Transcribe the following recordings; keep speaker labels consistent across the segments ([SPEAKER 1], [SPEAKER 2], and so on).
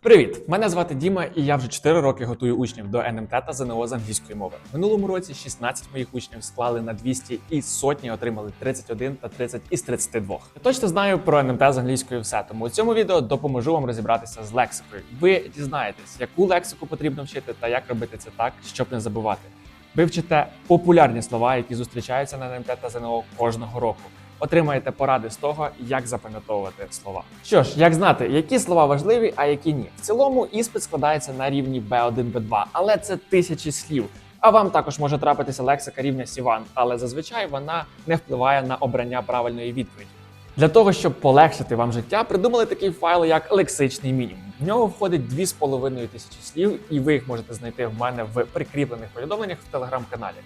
[SPEAKER 1] Привіт! Мене звати Діма, і я вже 4 роки готую учнів до НМТ та ЗНО з англійської мови. Минулому році 16 моїх учнів склали на 200 і сотні отримали 31 та 30 із 32. Я точно знаю про НМТ з англійської все, тому у цьому відео допоможу вам розібратися з лексикою. Ви дізнаєтесь, яку лексику потрібно вчити та як робити це так, щоб не забувати. Ви вчите популярні слова, які зустрічаються на НМТ та ЗНО кожного року. Отримаєте поради з того, як запам'ятовувати слова. Що ж, як знати, які слова важливі, а які ні. В цілому іспит складається на рівні B1, B2, але це тисячі слів. А вам також може трапитися лексика рівня C1, але зазвичай вона не впливає на обрання правильної відповіді. Для того, щоб полегшити вам життя, придумали такий файл, як лексичний мінімум. В нього входить 2,5 тисячі слів, і ви їх можете знайти в мене в прикріплених повідомленнях в телеграм-каналі.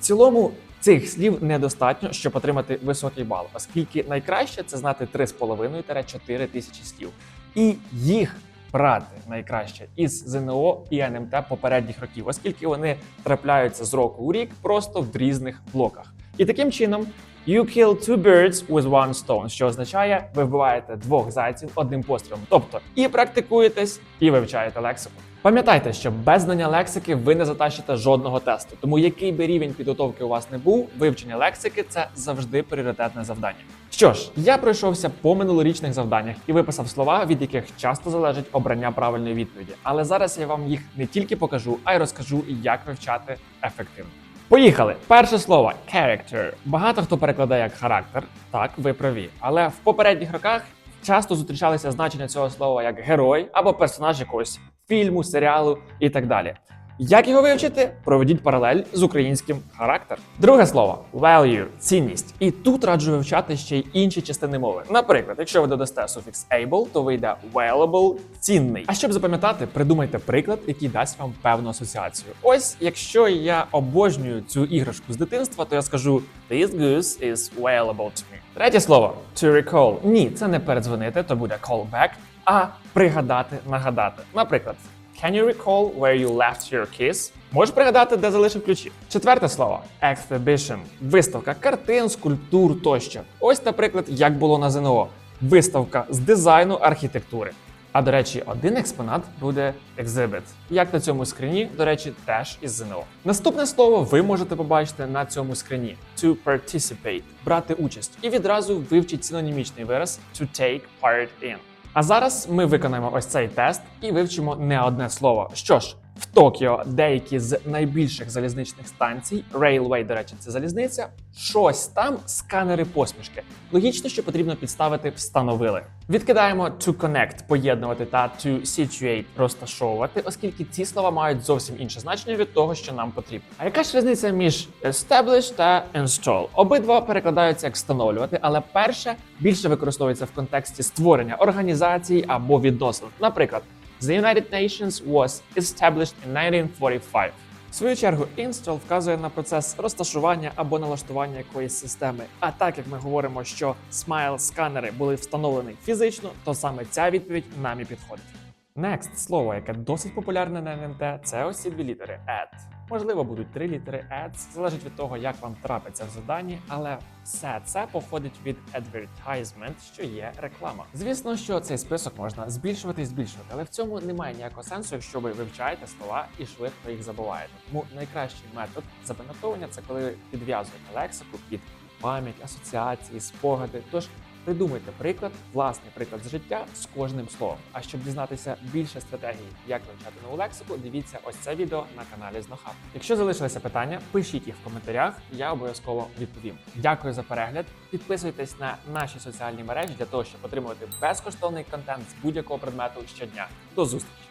[SPEAKER 1] Цілому цих слів недостатньо, щоб отримати високий бал, оскільки найкраще це знати 3,5-4 тисячі слів. І їх брати найкраще із ЗНО і НМТ попередніх років, оскільки вони трапляються з року у рік просто в різних блоках. І таким чином You kill two birds with one stone, що означає, ви вбиваєте двох зайців одним пострілом. Тобто і практикуєтесь, і вивчаєте лексику. Пам'ятайте, що без знання лексики ви не затащите жодного тесту. Тому який би рівень підготовки у вас не був, вивчення лексики це завжди пріоритетне завдання. Що ж, я пройшовся по минулорічних завданнях і виписав слова, від яких часто залежить обрання правильної відповіді. Але зараз я вам їх не тільки покажу, а й розкажу, як вивчати ефективно. Поїхали! Перше слово character. Багато хто перекладає як характер. Так, ви праві. Але в попередніх роках часто зустрічалися значення цього слова як герой або персонаж якогось фільму, серіалу і так далі. Як його вивчити? Проведіть паралель з українським характер. Друге слово value – цінність. І тут раджу вивчати ще й інші частини мови. Наприклад, якщо ви додасте суфікс able, то вийде valuable – цінний. А щоб запам'ятати, придумайте приклад, який дасть вам певну асоціацію. Ось, якщо я обожнюю цю іграшку з дитинства, то я скажу This goose is valuable to me. Третє слово to recall. Ні, це не передзвонити, то буде call а пригадати, нагадати. Наприклад. Can you recall where you left your keys? Можеш пригадати, де залишив ключі? Четверте слово exhibition. Виставка картин, скульптур тощо. Ось, наприклад, як було на ЗНО. Виставка з дизайну архітектури. А до речі, один експонат буде exhibit. Як на цьому скріні, до речі, теж із ЗНО. Наступне слово ви можете побачити на цьому скріні: to participate – брати участь. І відразу вивчіть синонімічний вираз to take part in. А зараз ми виконаємо ось цей тест і вивчимо не одне слово. Що ж, в Токіо деякі з найбільших залізничних станцій, Railway, до речі, це залізниця, щось там сканери посмішки. Логічно, що потрібно підставити встановили. Відкидаємо to connect, поєднувати та to situate, розташовувати, оскільки ці слова мають зовсім інше значення від того, що нам потрібно. А яка ж різниця між establish та install? Обидва перекладаються як встановлювати, але перше більше використовується в контексті створення організацій або відносин. Наприклад, The United Nations was established in 1945. В свою чергу, install вказує на процес розташування або налаштування якоїсь системи. А так як ми говоримо, що смайл сканери були встановлені фізично, то саме ця відповідь нам і підходить. Next слово, яке досить популярне на НМТ, це ось ці дві літери add. Можливо, будуть три літери ads, залежить від того, як вам трапиться в заданні, але все це походить від advertisement, що є реклама. Звісно, що цей список можна збільшувати і збільшувати, але в цьому немає ніякого сенсу, якщо ви вивчаєте слова і швидко їх забуваєте. Тому найкращий метод запам'ятовування це коли ви підв'язуєте лексику під пам'ять, асоціації, спогади. Тож Придумайте приклад, власний приклад з життя з кожним словом. А щоб дізнатися більше стратегій, як вивчати нову лексику, дивіться ось це відео на каналі Знохаб. Якщо залишилися питання, пишіть їх в коментарях, я обов'язково відповім. Дякую за перегляд. Підписуйтесь на наші соціальні мережі для того, щоб отримувати безкоштовний контент з будь-якого предмету щодня. До зустрічі!